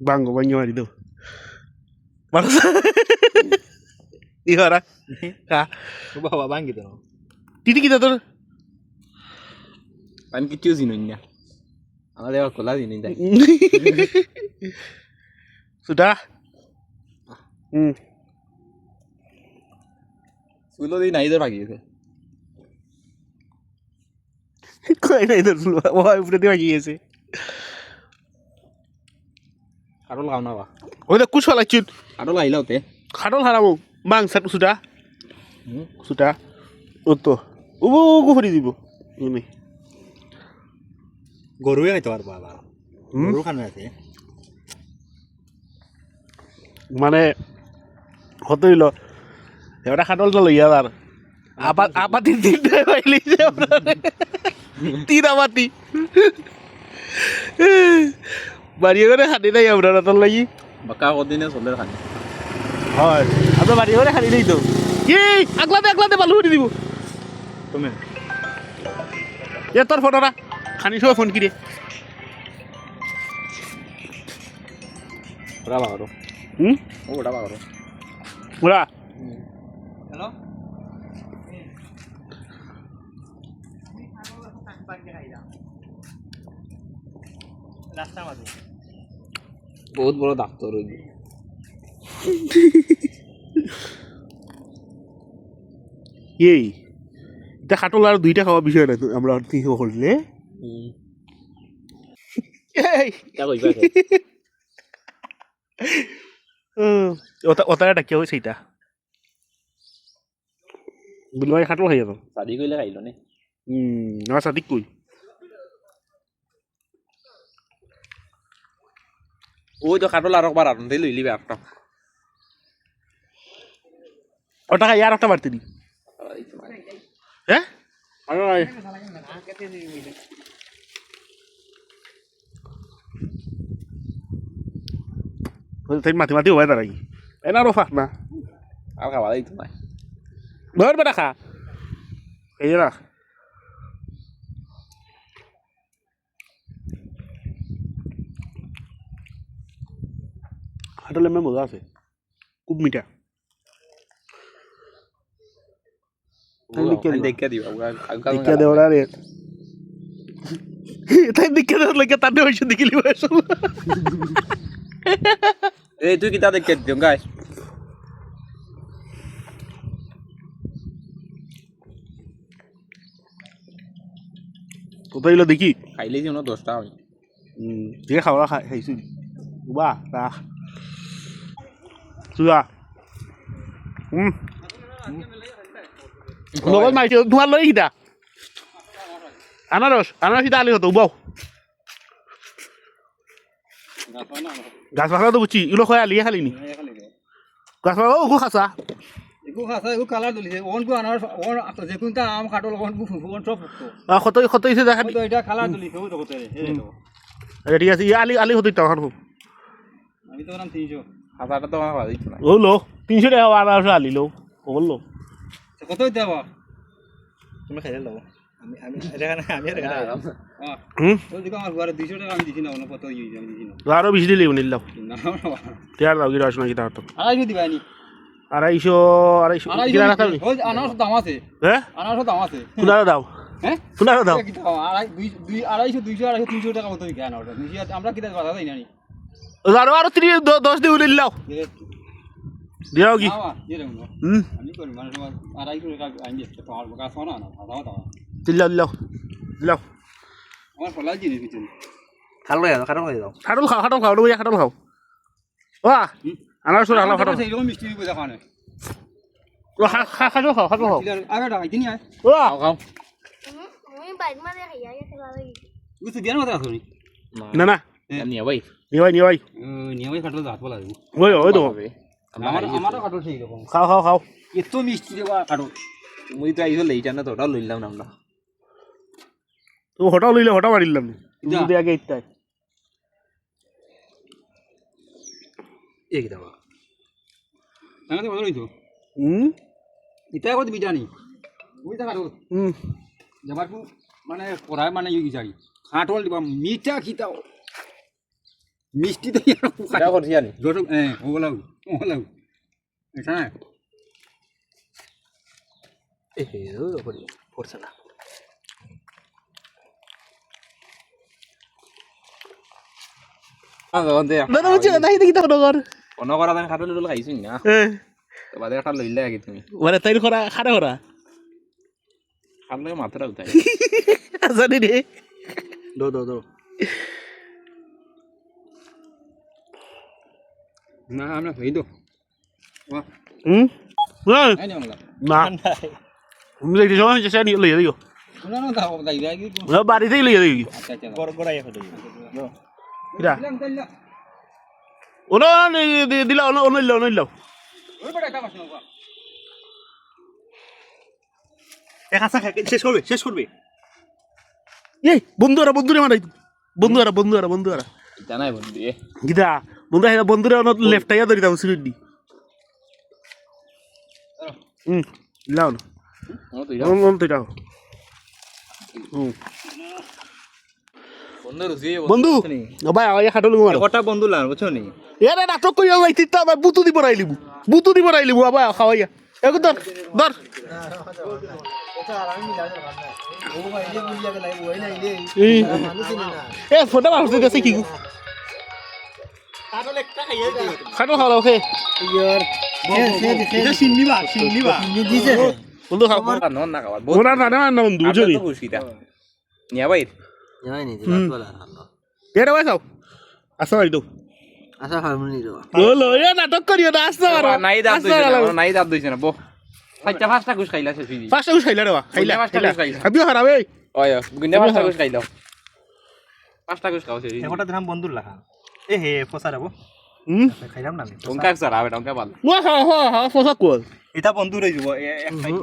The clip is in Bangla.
bango banyoari tu Bangsa. Iya lah. Kah. Bawa bang gitu loh. Titik kita tuh. Pan kecil sih nanya. আমাদের আবার খোলা দিন সুটা হুম সুলো দিই নাই তোর ভাগিয়েছে কয় নাই তোর সুলো উপরে দিয়ে ভাগিয়েছে kau nawa. Udah kus wala cut. Karol lah ilau teh. Kadol haramu. Bang, satu sudah. Hmm. Sudah. Utuh. Ubu, ubu fri দিব. Ini. গরুয়ে খাইতে পারব আবার? গরু খানো আছে মানে কত হইল এবারে খাটলটা লইয়া তার আবার আপাতি তিনটায় পাইলি যে। তিন আপাতি বাড়ি করে খাটি নাই আপনার তোর লাগি? বাকা কদিনে চলে খানি হয়। আপনার বাড়ি করে খাটি নাই তো। কি? আগলাতে আগলাতে বালু উঠি দিব। তুমি? এ তোর ফটোটা খানি সবাই ফোন কিরে ওরা বাগারো হুম? ও ওটা বাগারো ওরা হ্যালো বহুত বড় ডাক্তার ওই এই এটা খাটল আর দুইটা খাওয়া বিষয় না। আমরা হুম, ওটা ওটা ডাকিয়া হয়েছে এটা বুলবাই খাটল খাই যাব শাদি কইলে খাইলো নে? হুম আমার সাদিক কই? ওই তো কাটল আর একবার আনতে লইলি একটা ওটা খাই আর একটা বাড়তে দি হ্যাঁ আরে ভাই তাই মাতি মাতি হবাই তার কি এনারও ফাঁক না আর খাওয়া দিত না ধর বেটা খা এই যে রাখ হাঁটলে মেয়ে মজা আছে। খুব মিঠা। তাই দেখিয়া দিবা। দেখে দেওয়ার আরে তাই দেওয়ার লাগে তার হয়েছে দেখিলি এই তুই কিতা দেখে দিও গাই কোথায় দেখি? খাইলে যেন দশটা হয়। হুম যে খাওয়া খাই খাইছি। বা রাখ চুয়া লগত মাৰিছে তোমাৰ লৈ সিতা আনাৰস আনাৰস সিতা আলি হতো বাও গাছ পাখলাটো বুঝছি ইলো খয় আলিয়ে খালি নি? গাছ পাখলা ওগো খাসা একো খাসা একো কালার দলিছে ওন কো আনার ওন যে আম কাটল ওন কো ফুফু ওন সব ফুটতো খত খত ইছে দেখা এটা কালার দলিছে ও তো ঠিক আছে ই আলি আলি হতো টাকা খুব আমি তো নাম 300 হাজারটা তো আমার দিত না। ও লো তিনশো টাকা আনারস আলি লো ও বলল তো কত দেব তুমি খাইলে লব আমি আমি এটা না আমি এটা হুম? তো দিকে আমার ঘরে 200 টাকা আমি দিছি না ওন কত ইয়ে আমি দিছি না। আরও বেশি দিলি নিলাম না তিয়ার দাও গিরা আসনা গিটা হতো আড়াইশো দিবানি আড়াইশো আড়াইশো। আড়াইশো গিরা রাখতাম নি ওই আনারস দাম আছে। হ্যাঁ? আনারস দাম আছে। কুনারো দাও। হ্যাঁ? কুনারো দাও। কি দাম? আড়াই দুই দুই আড়াইশো দুইশো আড়াইশো তিনশো টাকা মতো বিকে আনারস আমরা কিতা বাধা দেই না। নি আরও তিরি দ- দশ দিয়ে উলিয়ে দিলাও। দিয়াও কি? হুম দাও দাও দিলাও দিলাও দিলাও। আমার ফলাই জিনিস পিছনে খালো খাটো খাই দাও খাটল খাও খাটল খাও তুমি খাটল খাও। ও আনারস রাখলাম খাটল খাও। সেইরকম মিষ্টি বোঝা খানে ও, খা- খা- খাটল খাও খাটল খাও। আগে টাকা কিনি আয় ও খাও খাও। আমি বাইক মারে খাইয়া গেছে ভালো বুঝতে বিয়ার মতো আসো না না। নিয়ে ভাই নিয়ে ভাই নিয়ে ভাই নিয়ে খাটলো দাঁত বলা দেবো ওই ওই তো। আমার আমারও খাটল সেই রকম। খাও খাও খাও। এত মিষ্টি দেবা খাটল মুই তো আইসো লেইটা না তো ওটাও লইলাম না আমরা। তুমি হটাও লইলে হটাও মারি দিলাম যা। যদি আগে ইত্যাই এই কি দাও জানাতে ভালো হইতো। হুম? ইটা কত বিজানি বুঝতে খাটল হুম। যাবার মানে পড়ায় মানে ইয়ে যাই। খাটল দিবা মিঠা খিতাও। মিষ্টি তো এটা করছি আনি যত এ ওগুলো ওগুলো। এটা না এ হে ও করি করছে না। মাথাটা উঠাই জানি রে দো দো দো। না আমরা হই দো হুম? না আই না না। তুমি দেখতে সময় সে নিয়ে লইয়া দিও। না না দাও দাই দাই কি না বাড়িতেই লইয়া দিও। আচ্ছা আচ্ছা কিরা দিলাম দিলাম। ওনো দিলা ওনো ওনো ইল্লা ওনো ইল্লা বড় এক আসা শেষ করবে শেষ করবে। এই বন্ধুরা বন্ধুরে মারাই বন্ধুরা বন্ধুরা বন্ধুরা। জানাই বন্ধু এ গীতা বন্ধুরা হেরা বন্ধুরা ওনো লেফট আইয়া ধরি দাও দি। হুম লাও। না তুই দাও হুম বন্ধু বন্ধু ভাই আয়া খাটো লুগো মারো। কটা বন্ধু লান বুঝছ নি এরে নাটক কইয়া যাইতি তা আবার বুতু দিব রাইলিবু বুতু দিব রাইলিবু আবার খাওয়াইয়া এগো ধর ধর। এ ফোনটা হতে গেছে কি? খাটো ওকে বন্ধু খাও নন না খাবার ওরা না না না বন্ধু বুঝলি তো খুশিটা নিয়া ভাই এটা ভাই খাও আসা ভাই তো বলো এ নাটক করিও না আসতে নাই দাব দইছে নাই দাব দইছে না বো ফাইটা ফাস্টা কুছ খাইলা সে ফিজি পাঁচটা কুছ খাইলা রে বা খাইলা পাঁচটা খাইলা খাইলা। আবিও হারাবে ওই গুন্ডা পাঁচটা কুছ খাইলো পাঁচটা খাও বন্ধুর এ হে ফসা যাব হুম খাইলাম না টঙ্কা সারা হবে টঙ্কা পাল ওয়া হা হা হা ফসা কোল। এটা বন্ধু রয়ে যাব এক সাইড